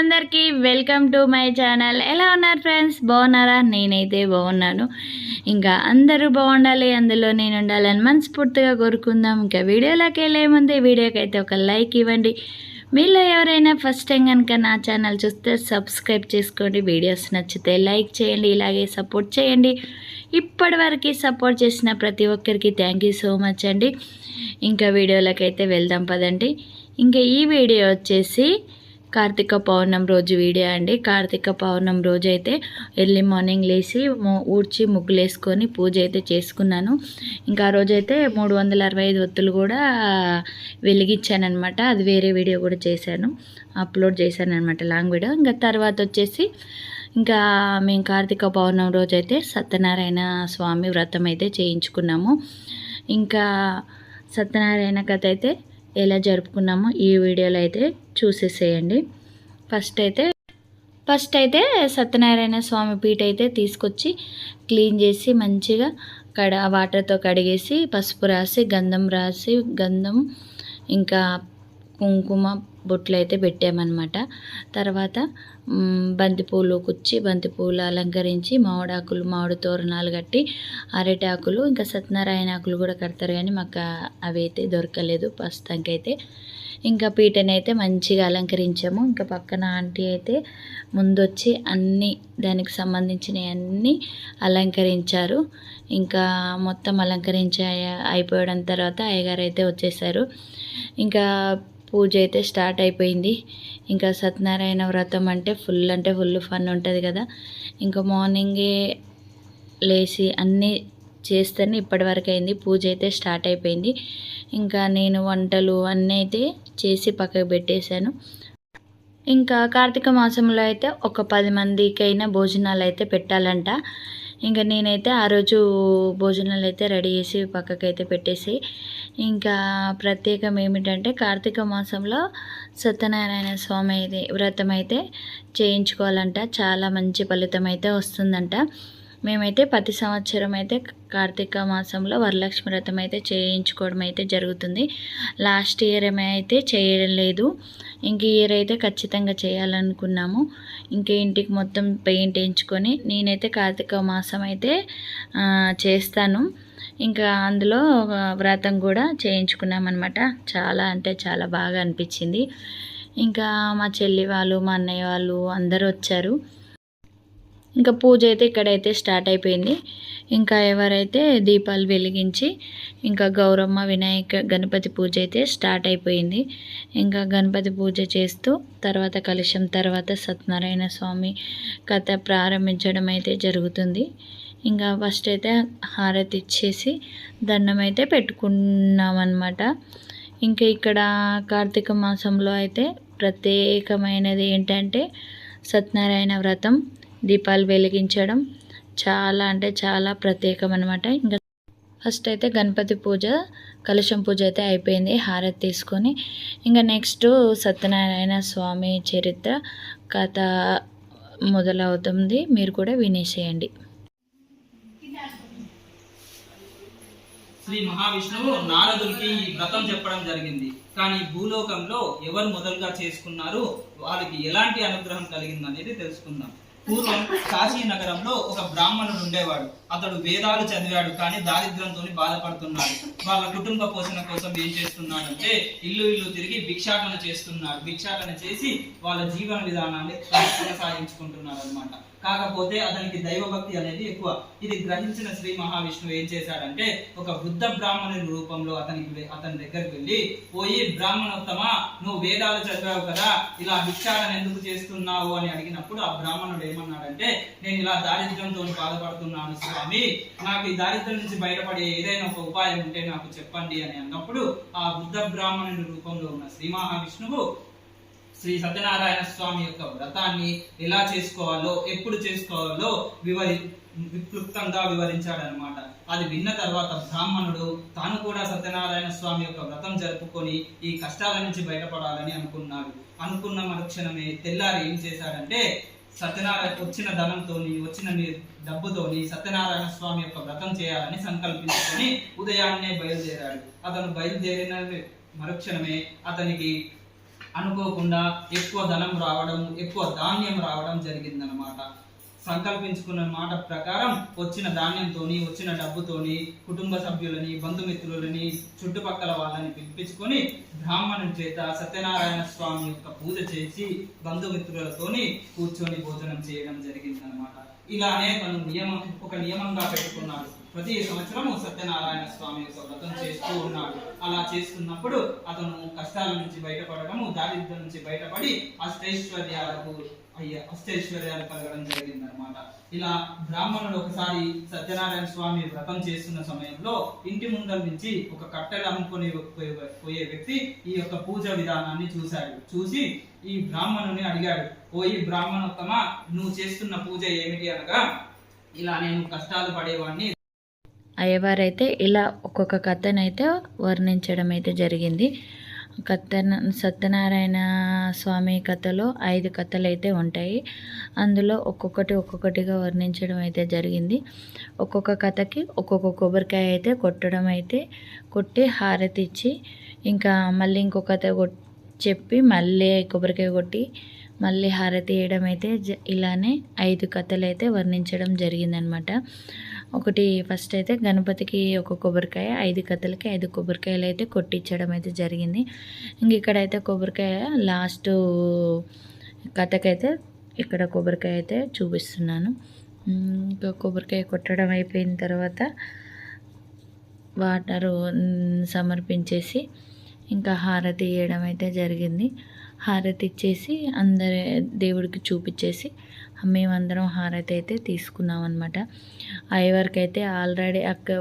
అందరికీ welcome to my channel. ఎలా ఉన్నారు ఫ్రెండ్స్? బాగున్నారా? నేనైతే బాగున్నాను. ఇంకా అందరూ బాగుండాలి అందులో నేను ఉండాలని మనస్ఫూర్తిగా కోరుకుందాం. ఇంకా వీడియోలోకి వెళ్ళే ముందే వీడియోకి అయితే ఒక లైక్ ఇవ్వండి. మీలో ఎవరైనా ఫస్ట్ టైం కనుక నా ఛానల్ చూస్తే సబ్స్క్రైబ్ చేసుకోండి. వీడియోస్ నచ్చితే లైక్ చేయండి ఇలాగే సపోర్ట్ చేయండి. ఇప్పటివరకు సపోర్ట్ చేసిన ప్రతి ఒక్కరికి థ్యాంక్ యూ సో మచ్ అండి. ఇంకా వీడియోలోకి అయితే వెళ్దాం పదండి. ఇంకా ఈ వీడియో వచ్చేసి కార్తీక పౌర్ణమి రోజు వీడియో అండి. కార్తీక పౌర్ణమి రోజు అయితే ఎర్లీ మార్నింగ్ లేచి ఊడ్చి ముగ్గులు వేసుకొని పూజ అయితే చేసుకున్నాను. ఇంకా ఆ రోజైతే మూడు వందల అరవై ఐదు ఒత్తులు కూడా వెలిగించాను అనమాట అది వేరే వీడియో కూడా చేశాను. అప్లోడ్ చేశాను అనమాట లాంగ్ వీడియో. ఇంకా తర్వాత వచ్చేసి ఇంకా మేము కార్తీక పౌర్ణమి రోజు అయితే సత్యనారాయణ స్వామి వ్రతం అయితే చేయించుకున్నాము. ఇంకా సత్యనారాయణ కథ అయితే ఎలా జరుపుకున్నామో ఈ వీడియోలో అయితే చూసేసేయండి. ఫస్ట్ అయితే ఫస్ట్ అయితే సత్యనారాయణ స్వామి పీట అయితే తీసుకొచ్చి క్లీన్ చేసి మంచిగా కడ వాటర్తో కడిగేసి పసుపు రాసి గంధం రాసి గంధం ఇంకా కుంకుమ బొట్లు అయితే పెట్టామన్నమాట. తర్వాత బంతిపూలు కుచ్చి బంతిపూలు అలంకరించి మామిడాకులు మామిడి తోరణాలు కట్టి అరటాకులు ఇంకా సత్యనారాయణ ఆకులు కూడా కడతారు కానీ మాకు అవి అయితే దొరకలేదు ప్రస్తుతానికైతే. ఇంకా పీటని అయితే మంచిగా అలంకరించాము. ఇంకా పక్కన ఆంటీ అయితే ముందొచ్చి అన్ని దానికి సంబంధించినవి అన్నీ అలంకరించారు. ఇంకా మొత్తం అలంకరించి అయిపోయడం అయిపోవడం తర్వాత అయ్యగారు అయితే వచ్చేసారు. ఇంకా పూజ అయితే స్టార్ట్ అయిపోయింది. ఇంకా సత్యనారాయణ వ్రతం అంటే ఫుల్ అంటే ఫుల్ ఫన్ ఉంటుంది కదా. ఇంకా మార్నింగే లేచి అన్నీ చేస్తేనే ఇప్పటివరకు అయింది. పూజ అయితే స్టార్ట్ అయిపోయింది. ఇంకా నేను వంటలు అన్నీ అయితే చేసి పక్కకు పెట్టేశాను. ఇంకా కార్తీక మాసంలో అయితే ఒక పది మందికైనా భోజనాలు అయితే పెట్టాలంట. ఇంకా నేనైతే ఆ రోజు భోజనాలు అయితే రెడీ చేసి పక్కకైతే పెట్టేసి ఇంకా ప్రత్యేకం ఏమిటంటే కార్తీక మాసంలో సత్యనారాయణ స్వామి అయితే వ్రతం అయితే చేయించుకోవాలంట. చాలా మంచి ఫలితం అయితే వస్తుందంట. మేమైతే ప్రతి సంవత్సరం అయితే కార్తీక మాసంలో వరలక్ష్మి వ్రతం అయితే చేయించుకోవడం అయితే జరుగుతుంది. లాస్ట్ ఇయర్ అయితే చేయడం లేదు. ఇంక ఇయర్ అయితే ఖచ్చితంగా చేయాలనుకున్నాము. ఇంకా ఇంటికి మొత్తం పెయింట్ వేయించుకొని నేనైతే కార్తీక మాసం అయితే చేస్తాను. ఇంకా అందులో వ్రతం కూడా చేయించుకున్నాం అనమాట చాలా అంటే చాలా బాగా అనిపించింది. ఇంకా మా చెల్లి వాళ్ళు మా అన్నయ్య వాళ్ళు అందరూ వచ్చారు. ఇంకా పూజ అయితే ఇక్కడైతే స్టార్ట్ అయిపోయింది. ఇంకా ఎవరైతే దీపాలు వెలిగించి ఇంకా గౌరమ్మ వినాయక గణపతి పూజ అయితే స్టార్ట్ అయిపోయింది. ఇంకా గణపతి పూజ చేస్తూ తర్వాత కలుషం తర్వాత సత్యనారాయణ స్వామి కథ ప్రారంభించడం అయితే జరుగుతుంది. ఇంకా ఫస్ట్ అయితే హారతి ఇచ్చేసి దండం అయితే పెట్టుకున్నామన్నమాట. ఇంకా ఇక్కడ కార్తీక మాసంలో అయితే ప్రత్యేకమైనది ఏంటంటే సత్యనారాయణ వ్రతం. దీపాలు వెలిగించడం చాలా అంటే చాలా ప్రత్యేకం అనమాట ఇంకా ఫస్ట్ అయితే గణపతి పూజ కలశం పూజ అయితే అయిపోయింది. హారతి తీసుకొని ఇంకా నెక్స్ట్ సత్యనారాయణ స్వామి చరిత్ర కథ మొదలవుతుంది. మీరు కూడా వినేసేయండి. శ్రీ మహావిష్ణువు నారదుడికి ఈ వ్రతం చెప్పడం జరిగింది. కానీ భూలోకంలో ఎవరు మొదలుగా చేసుకున్నారు వాళ్ళకి ఎలాంటి అనుగ్రహం కలిగింది అనేది తెలుసుకుందాం. పూర్వం కాశీ నగరంలో ఒక బ్రాహ్మణుడు ఉండేవాడు. అతడు వేదాలు చదివాడు కానీ దారిద్ర్యంతో బాధపడుతున్నాడు. వాళ్ళ కుటుంబ పోషణ కోసం ఏం చేస్తున్నాడంటే ఇల్లు ఇల్లు తిరిగి భిక్షాటన చేస్తున్నాడు. భిక్షాటన చేసి వాళ్ళ జీవన విధానాన్ని కొనసాగించుకుంటున్నాడు అనమాట కాకపోతే అతనికి దైవభక్తి అనేది ఎక్కువ. ఇది గ్రహించిన శ్రీ మహావిష్ణువు ఏం చేశాడంటే ఒక వృద్ధ బ్రాహ్మణుని రూపంలో అతనికి అతని దగ్గరికి వెళ్ళి పోయి బ్రాహ్మణోత్తమ నువ్వు వేదాలు చదివావు కదా ఇలా భిక్షాటన ఎందుకు చేస్తున్నావు? అని అడిగినప్పుడు ఆ బ్రాహ్మణుడు ఏమన్నాడంటే నేను ఇలా దారిద్ర్యంతో బాధపడుతున్నాను స్వామి. నాకు ఈ దారిద్ర్యం నుంచి బయటపడే ఏదైనా ఒక ఉపాయం ఉంటే నాకు చెప్పండి అని అన్నప్పుడు ఆ వృద్ధ బ్రాహ్మణుని రూపంలో ఉన్న శ్రీ మహావిష్ణువు శ్రీ సత్యనారాయణ స్వామి యొక్క వ్రతాన్ని ఎలా చేసుకోవాలో ఎప్పుడు చేసుకోవాలో వివరి విక్లుప్తంగా వివరించాడనమాట అది విన్న తర్వాత బ్రాహ్మణుడు తాను కూడా సత్యనారాయణ స్వామి యొక్క వ్రతం జరుపుకొని ఈ కష్టాల నుంచి బయటపడాలని అనుకున్నాడు. అనుకున్న మరుక్షణమే తెల్లారి ఏం చేశాడంటే సత్యనారాయణ వచ్చిన ధనంతోని వచ్చిన ని- డబ్బుతోని సత్యనారాయణ స్వామి యొక్క వ్రతం చేయాలని సంకల్పించుకొని ఉదయాన్నే బయలుదేరాడు. అతను బయలుదేరిన మరుక్షణమే అతనికి అనుకోకుండా ఎక్కువ ధనం రావడం ఎక్కువ ధాన్యం రావడం జరిగిందనమాట సంకల్పించుకున్న మాట ప్రకారం వచ్చిన ధాన్యంతోని వచ్చిన డబ్బుతోని కుటుంబ సభ్యులని బంధుమిత్రులని చుట్టుపక్కల వాళ్ళని పిలిపించుకొని బ్రాహ్మణుని చేత సత్యనారాయణ స్వామి యొక్క పూజ చేసి బంధుమిత్రులతోని కూర్చొని భోజనం చేయడం జరిగిందనమాట ఇలానే తను నియమం ఒక నియమంగా పెట్టుకున్నాడు. ప్రతి సంవత్సరం సత్యనారాయణ స్వామి యొక్క వ్రతం చేస్తూ ఉన్నాడు. అలా చేస్తున్నప్పుడు అతను కష్టాల నుంచి బయటపడటము దారిద్ర్యం నుంచి బయటపడి అష్టైశ్వర్యాలకు అయ్యా అష్టైశ్వర్యాలు కలగడం జరిగింది అనమాట ఇలా బ్రాహ్మణుడు ఒకసారి సత్యనారాయణ స్వామి వ్రతం చేస్తున్న సమయంలో ఇంటి ముందర నుంచి ఒక కట్టెలు అమ్ముకొని పోయే- పోయే వ్యక్తి ఈ యొక్క పూజ విధానాన్ని చూశాడు. చూసి ఈ బ్రాహ్మణుని అడిగాడు ఓ ఈ బ్రాహ్మణోత్తమ నువ్వు చేస్తున్న పూజ ఏమిటి అనగా ఇలా నేను కష్టాలు పడేవాడిని అయ్యవారైతే ఇలా ఒక్కొక్క కథనైతే వర్ణించడం అయితే జరిగింది. కత్తన సత్యనారాయణ స్వామి కథలో ఐదు కథలు అయితే ఉంటాయి. అందులో ఒక్కొక్కటి ఒక్కొక్కటిగా వర్ణించడం అయితే జరిగింది. ఒక్కొక్క కథకి ఒక్కొక్క కొబ్బరికాయ అయితే కొట్టడం అయితే కొట్టి హారతి ఇచ్చి ఇంకా మళ్ళీ ఇంకొక కథ చెప్పి మళ్ళీ కొబ్బరికాయ కొట్టి మళ్ళీ హారతి వేయడం అయితే జ- ఇలానే ఐదు కథలు అయితే వర్ణించడం జరిగిందనమాట. ఒకటి ఫస్ట్ అయితే గణపతికి ఒక కొబ్బరికాయ ఐదు కథలకి ఐదు కొబ్బరికాయలు అయితే కొట్టించడం అయితే జరిగింది. ఇంక ఇక్కడైతే కొబ్బరికాయ లాస్ట్ కథకైతే ఇక్కడ కొబ్బరికాయ అయితే చూపిస్తున్నాను ఇంకా కొబ్బరికాయ కొట్టడం అయిపోయిన తర్వాత వాటరు సమర్పించేసి ఇంకా హారతి ఇవ్వడం అయితే జరిగింది. హారతి ఇచ్చేసి అందరి దేవుడికి చూపించేసి మేమందరం హారతి అయితే తీసుకున్నాం అనమాట అయ్యవారికి అయితే ఆల్రెడీ అక్క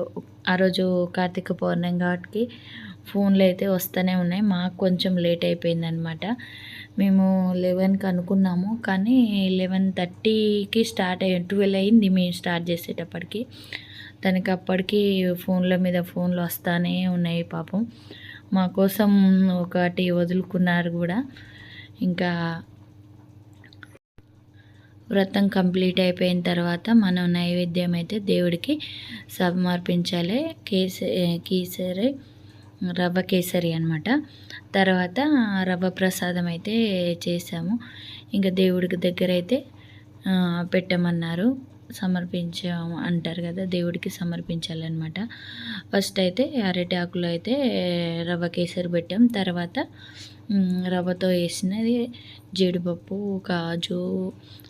ఆ రోజు కార్తీక పౌర్ణమి కాబట్టి ఫోన్లు అయితే వస్తూనే ఉన్నాయి. మాకు కొంచెం లేట్ అయిపోయిందనమాట మేము లెవెన్కి అనుకున్నాము. కానీ లెవెన్ థర్టీకి స్టార్ట్ అయ్యి ట్వెల్వ్ అయింది మేము స్టార్ట్ చేసేటప్పటికి. తనకి అప్పటికి ఫోన్ల మీద ఫోన్లు వస్తానే ఉన్నాయి పాపం. మా కోసం ఒకటి వదులుకున్నారు కూడా. ఇంకా వ్రతం కంప్లీట్ అయిపోయిన తర్వాత మనం నైవేద్యం అయితే దేవుడికి సమర్పించాలి. కేసరి కేసరి రవ్వ కేసరి అనమాట తర్వాత రవ్వ ప్రసాదం అయితే చేసాము. ఇంకా దేవుడికి దగ్గర అయితే పెట్టమన్నారు. సమర్పించాము అంటారు కదా దేవుడికి సమర్పించాలన్నమాట. ఫస్ట్ అయితే అరటి ఆకులు అయితే రవ్వ కేసరి పెట్టాం. తర్వాత రవ్వతో వేసినది జీడిపప్పు కాజు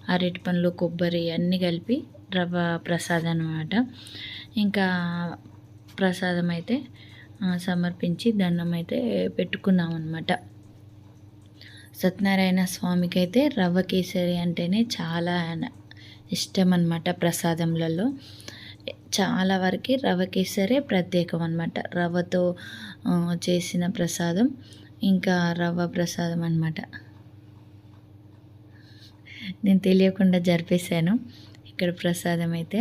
అరటి పండ్లు కొబ్బరి అన్నీ కలిపి రవ్వ ప్రసాదం అనమాట ఇంకా ప్రసాదం అయితే సమర్పించి దండం అయితే పెట్టుకున్నాం అనమాట సత్యనారాయణ స్వామికి అయితే రవ్వ కేసరి అంటేనే చాలా ఇష్టం అనమాట ప్రసాదంలలో చాలా వరకు రవ కేసరే ప్రత్యేకం అనమాట రవ్వతో చేసిన ప్రసాదం ఇంకా రవ్వ ప్రసాదం అనమాట నేను తెలియకుండా జరిపేశాను. ఇక్కడ ప్రసాదం అయితే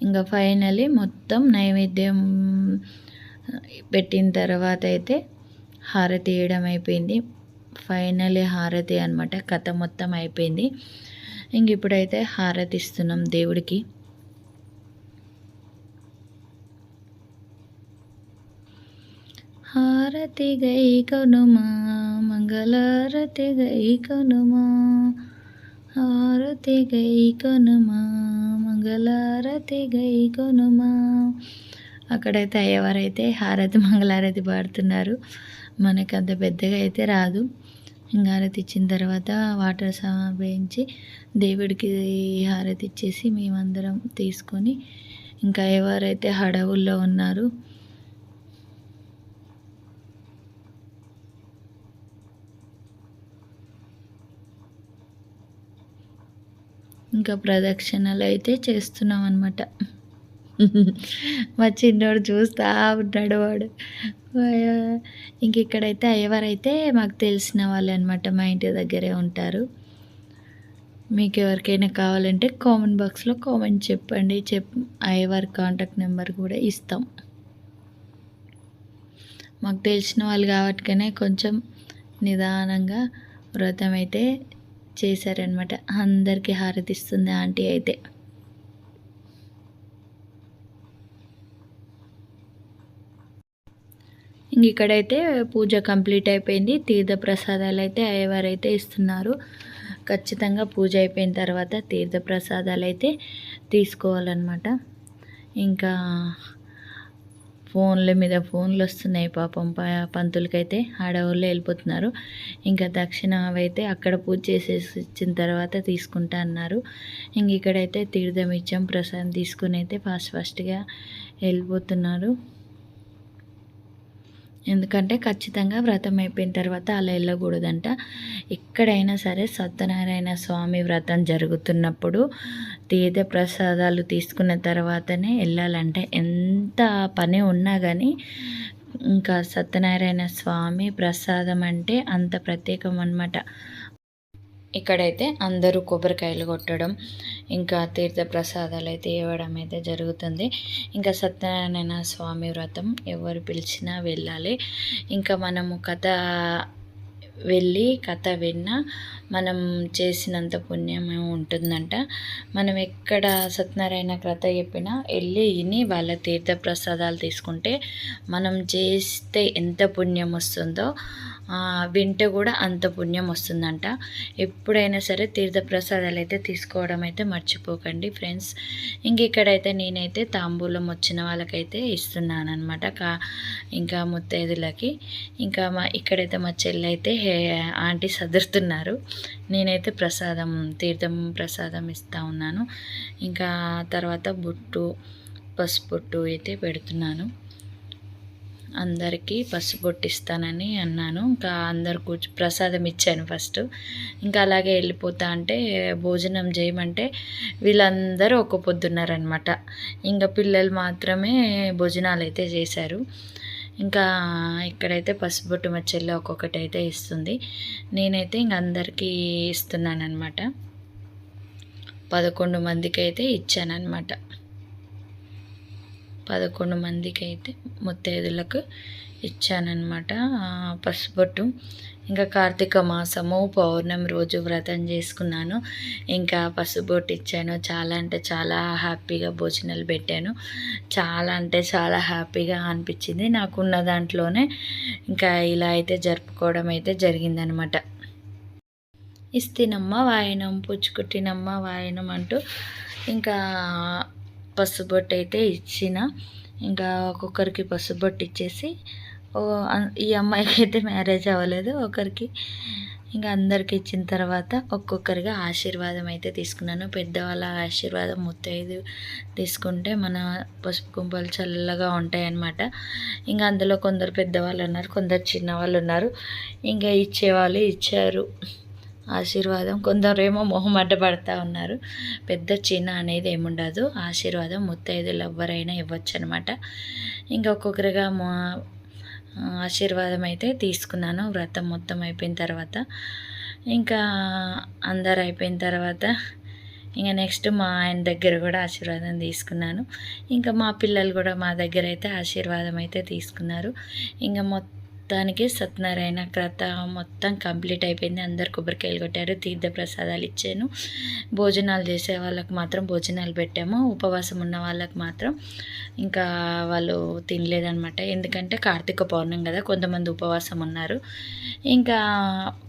ఇంకా ఫైనలీ మొత్తం నైవేద్యం పెట్టిన తర్వాత అయితే హారతి వేయడం అయిపోయింది. ఫైనలీ హారతి అనమాట కథ మొత్తం అయిపోయింది. ఇంక ఇప్పుడైతే హారతి ఇస్తున్నాం దేవుడికి. హారతి గై కనుమా మంగళారతి గై కనుమా. హారతి గై కనుమా మంగళారతి గై కనుమా. అక్కడైతే అయ్యవారైతే హారతి మంగళారతి పాడుతున్నారు. మనకి అంత పెద్దగా అయితే రాదు. హారతి ఇచ్చిన తర్వాత వాటర్ సమర్పించి దేవుడికి హారతి ఇచ్చేసి మేమందరం తీసుకొని ఇంకా ఎవరైతే హడవుల్లో ఉన్నారు. ఇంకా ప్రదక్షిణలు అయితే చేస్తున్నాం అనమాట మా చిన్నోడు చూస్తా ఉన్నాడు వాడు. ఇంక ఇక్కడైతే ఎవరైతే మాకు తెలిసిన వాళ్ళు అనమాట మా ఇంటి దగ్గరే ఉంటారు. మీకు ఎవరికైనా కావాలంటే కామెంట్ బాక్స్లో కామెంట్ చెప్పండి చెప్ అయ్యవారి కాంటాక్ట్ నెంబర్ కూడా ఇస్తాం. మాకు తెలిసిన వాళ్ళు కాబట్టికనే కొంచెం నిదానంగా వ్రతం అయితే చేశారనమాట అందరికీ హారతిస్తుంది ఆంటీ అయితే. ఇక్కడైతే పూజ కంప్లీట్ అయిపోయింది. తీర్థ ప్రసాదాలు అయితే అయ్యవారైతే ఇస్తున్నారు. ఖచ్చితంగా పూజ అయిపోయిన తర్వాత తీర్థ ప్రసాదాలు అయితే తీసుకోవాలన్నమాట. ఇంకా ఫోన్ల మీద ఫోన్లు వస్తున్నాయి పాపం ప- పంతులకైతే ఆడవాళ్ళు వెళ్ళిపోతున్నారు. ఇంకా దక్షిణ అయితే అక్కడ పూజ చేసేసి ఇచ్చిన తర్వాత తీసుకుంటా అన్నారు. ఇంక ఇక్కడైతే తీర్థం ఇచ్చాం ప్రసాదం తీసుకుని అయితే ఫాస్ట్ ఫాస్ట్గా వెళ్ళిపోతున్నారు. ఎందుకంటే ఖచ్చితంగా వ్రతం అయిపోయిన తర్వాత అలా వెళ్ళకూడదంట. ఎక్కడైనా సరే సత్యనారాయణ స్వామి వ్రతం జరుగుతున్నప్పుడు తీర్థ ప్రసాదాలు తీసుకున్న తర్వాతనే వెళ్ళాలంటే. ఎంత పని ఉన్నా కానీ ఇంకా సత్యనారాయణ స్వామి ప్రసాదం అంటే అంత ప్రత్యేకం అన్నమాట ఇక్కడైతే అందరూ కొబ్బరికాయలు కొట్టడం ఇంకా తీర్థ ప్రసాదాలు అయితే ఇవ్వడం అయితే జరుగుతుంది. ఇంకా సత్యనారాయణ స్వామి వ్రతం ఎవరు పిలిచినా వెళ్ళాలి. ఇంకా మనము కథ వెళ్ళి కథ విన్నా మనం చేసినంత పుణ్యం ఉంటుందంట. మనం ఎక్కడ సత్యనారాయణ కథ చెప్పినా వెళ్ళి విని వాళ్ళ తీర్థ ప్రసాదాలు తీసుకుంటే మనం చేస్తే ఎంత పుణ్యం వస్తుందో వింటే కూడా అంత పుణ్యం వస్తుందంట. ఎప్పుడైనా సరే తీర్థ ప్రసాదాలు అయితే తీసుకోవడం అయితే మర్చిపోకండి ఫ్రెండ్స్. ఇంక ఇక్కడైతే నేనైతే తాంబూలం వచ్చిన వాళ్ళకైతే ఇస్తున్నాను అనమాట కా ఇంకా ముత్తైదులకి. ఇంకా మా ఇక్కడైతే మా చెల్లి అయితే హే ఆంటీ సదురుతున్నారు. నేనైతే ప్రసాదం తీర్థం ప్రసాదం ఇస్తూ ఉన్నాను. ఇంకా తర్వాత బుట్టు పసుపొట్టు అయితే పెడుతున్నాను. అందరికీ పసుపు ఇస్తానని అన్నాను. ఇంకా అందరు కూర్చు ప్రసాదం ఇచ్చాను ఫస్ట్. ఇంకా అలాగే వెళ్ళిపోతా అంటే భోజనం చేయమంటే వీళ్ళందరూ ఒక పొద్దున్నారనమాట ఇంకా పిల్లలు మాత్రమే భోజనాలు అయితే చేశారు. ఇంకా ఇక్కడైతే పసుపుబొట్టు మా చెల్లి ఒక్కొక్కటి అయితే ఇస్తుంది. నేనైతే ఇంక అందరికీ ఇస్తున్నాను అనమాట పదకొండు మందికి అయితే ఇచ్చానమాట పదకొండు మందికి అయితే ముత్తైదులకు ఇచ్చానమాట పసుపొట్టు. ఇంకా కార్తీక మాసము పౌర్ణమి రోజు వ్రతం చేసుకున్నాను. ఇంకా పసుపొట్టు ఇచ్చాను. చాలా అంటే చాలా హ్యాపీగా భోజనాలు పెట్టాను. చాలా అంటే చాలా హ్యాపీగా అనిపించింది. నాకున్న దాంట్లోనే ఇంకా ఇలా అయితే జరుపుకోవడం అయితే జరిగిందనమాట ఇస్తినమ్మ వాయనం పుచ్చుకుట్టినమ్మ వాయనం అంటూ ఇంకా పసుబొట్టు అయితే ఇచ్చిన. ఇంకా ఒక్కొక్కరికి పసుబొట్టు ఇచ్చేసి ఓ ఈ అమ్మాయికి అయితే మ్యారేజ్ అవ్వలేదు ఒకరికి. ఇంకా అందరికి ఇచ్చిన తర్వాత ఒక్కొక్కరిగా ఆశీర్వాదం అయితే తీసుకున్నాను. పెద్దవాళ్ళ ఆశీర్వాదం ముత్తైదు తీసుకుంటే మన పసుపు కుంపలు చల్లగా ఉంటాయి అన్నమాట ఇంకా అందులో కొందరు పెద్దవాళ్ళు ఉన్నారు కొందరు చిన్నవాళ్ళు ఉన్నారు. ఇంకా ఇచ్చేవాళ్ళు ఇచ్చారు. ఆశీర్వాదం. కొందరేమో మొహం అడ్డపడతా ఉన్నారు. పెద్ద చిన్న అనేది ఏముండదు. ఆశీర్వాదం ముత్తైదులు ఎవరైనా ఇవ్వచ్చు అనమాట ఇంకా ఒక్కొక్కరిగా మా ఆశీర్వాదం అయితే తీసుకున్నాను. వ్రతం మొత్తం అయిపోయిన తర్వాత. ఇంకా అందరు అయిపోయిన తర్వాత ఇంకా నెక్స్ట్ మా ఆయన దగ్గర కూడా ఆశీర్వాదం తీసుకున్నాను. ఇంకా మా పిల్లలు కూడా మా దగ్గర అయితే ఆశీర్వాదం అయితే తీసుకున్నారు. ఇంకా మొత్తానికి సత్యనారాయణ క్రత మొత్తం కంప్లీట్ అయిపోయింది. అందరు కొబ్బరికాయలు కొట్టారు తీర్థ ప్రసాదాలు ఇచ్చాను. భోజనాలు చేసే వాళ్ళకి మాత్రం భోజనాలు పెట్టాము. ఉపవాసం ఉన్న వాళ్ళకి మాత్రం ఇంకా వాళ్ళు తినలేదనమాట ఎందుకంటే కార్తీక పౌర్ణం కదా కొంతమంది ఉపవాసం ఉన్నారు. ఇంకా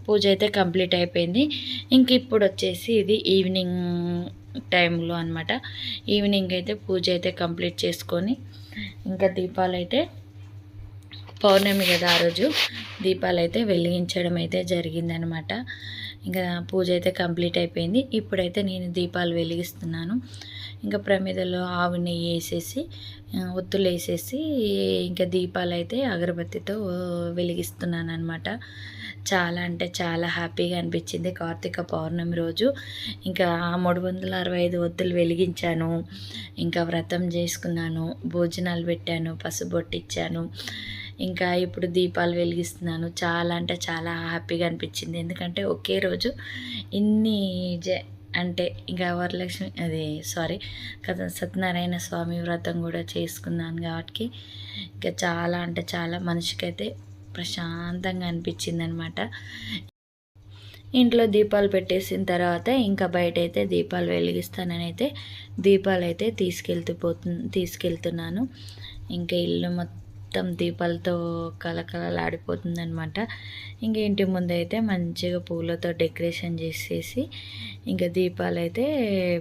పూజ అయితే కంప్లీట్ అయిపోయింది. ఇంక ఇప్పుడు వచ్చేసి ఇది ఈవినింగ్ టైంలో అనమాట ఈవినింగ్ అయితే పూజ అయితే కంప్లీట్ చేసుకొని ఇంకా దీపాలు అయితే పౌర్ణమి కదా ఆ రోజు. దీపాలు అయితే వెలిగించడం అయితే జరిగిందనమాట. ఇంకా పూజ అయితే కంప్లీట్ అయిపోయింది. ఇప్పుడైతే నేను దీపాలు వెలిగిస్తున్నాను. ఇంకా ప్రమిదలో ఆవు నెయ్యి వేసేసి ఒత్తులు వేసేసి ఇంకా దీపాలు అయితే అగరబత్తితో వెలిగిస్తున్నాను అనమాట చాలా అంటే చాలా హ్యాపీగా అనిపించింది కార్తీక పౌర్ణమి రోజు. ఇంకా మూడు వందల అరవై ఐదు ఒత్తులు వెలిగించాను. ఇంకా వ్రతం చేసుకున్నాను. భోజనాలు పెట్టాను. పసుబొట్టిచ్చాను ఇచ్చాను. ఇంకా ఇప్పుడు దీపాలు వెలిగిస్తున్నాను. చాలా అంటే చాలా హ్యాపీగా అనిపించింది. ఎందుకంటే ఒకే రోజు ఇన్ని జ అంటే ఇంకా వరలక్ష్మి అది సారీ కదా సత్యనారాయణ స్వామి వ్రతం కూడా చేసుకున్నాను కాబట్టి ఇంకా చాలా అంటే చాలా మనిషికైతే ప్రశాంతంగా అనిపించింది అనమాట ఇంట్లో దీపాలు పెట్టేసిన తర్వాత ఇంకా బయట అయితే దీపాలు వెలిగిస్తానని అయితే దీపాలు అయితే తీసుకెళ్తూ పోతు తీసుకెళ్తున్నాను. ఇంకా ఇల్లు మొత్తం మొత్తం దీపాలతో కలకలలాడిపోతుందనమాట ఇంకా ఇంక ఇంటి ముందు అయితే మంచిగా పూలతో డెకరేషన్ చేసేసి ఇంకా దీపాలు అయితే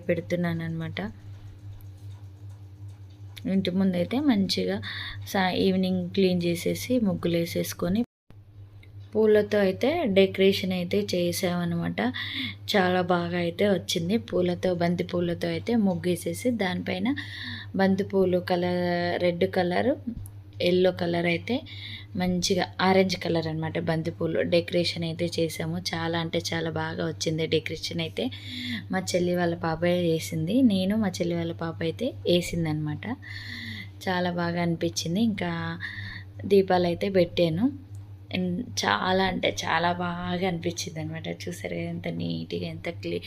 పెడుతున్నాను అనమాట ఇంటి ముందు అయితే మంచిగా సా ఈవినింగ్ క్లీన్ చేసేసి ముగ్గులు వేసేసుకొని పూలతో అయితే డెకరేషన్ అయితే చేసామన్నమాట. చాలా బాగా అయితే వచ్చింది. పూలతో బంతి పూలతో అయితే ముగ్గేసేసి దానిపైన బంతి పూలు colour red colour yellow colour అయితే మంచిగా ఆరెంజ్ కలర్ అనమాట బంతిపూలు. డెకరేషన్ అయితే చేసాము. చాలా అంటే చాలా బాగా వచ్చింది డెకరేషన్ అయితే. మా చెల్లి వాళ్ళ పాపే వేసింది. నేను మా చెల్లి వాళ్ళ పాప అయితే వేసిందనమాట చాలా బాగా అనిపించింది. ఇంకా దీపాలు అయితే పెట్టాను. చాలా అంటే చాలా బాగా అనిపించింది అనమాట చూసారు కదా ఎంత నీట్గా ఎంత క్లీ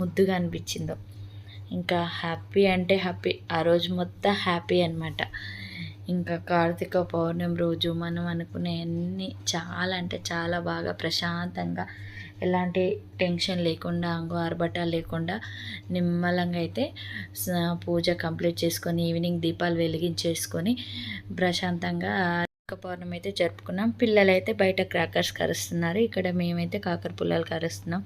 ముద్దుగా అనిపించిందో. ఇంకా హ్యాపీ అంటే హ్యాపీ. ఆ రోజు మొత్తం హ్యాపీ అనమాట ఇంకా కార్తీక పౌర్ణమి రోజు మనం అనుకునే అన్ని చాలా అంటే చాలా బాగా ప్రశాంతంగా ఎలాంటి టెన్షన్ లేకుండా అంగు ఆర్భట లేకుండా నిమ్మలంగా అయితే పూజ కంప్లీట్ చేసుకొని ఈవినింగ్ దీపాలు వెలిగించేసుకొని ప్రశాంతంగా పౌర్ణమి అయితే జరుపుకున్నాం. పిల్లలైతే బయట క్రాకర్స్ కరుస్తున్నారు. ఇక్కడ మేమైతే కాకర పుల్లలు కరుస్తున్నాం.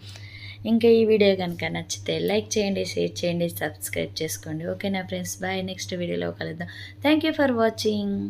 ఇంకా ఈ వీడియో కనుక నచ్చితే లైక్ చేయండి షేర్ చేయండి సబ్స్క్రైబ్ చేసుకోండి. ఓకేనా ఫ్రెండ్స్? బాయ్. నెక్స్ట్ వీడియోలో కలుద్దాం. Thank you for watching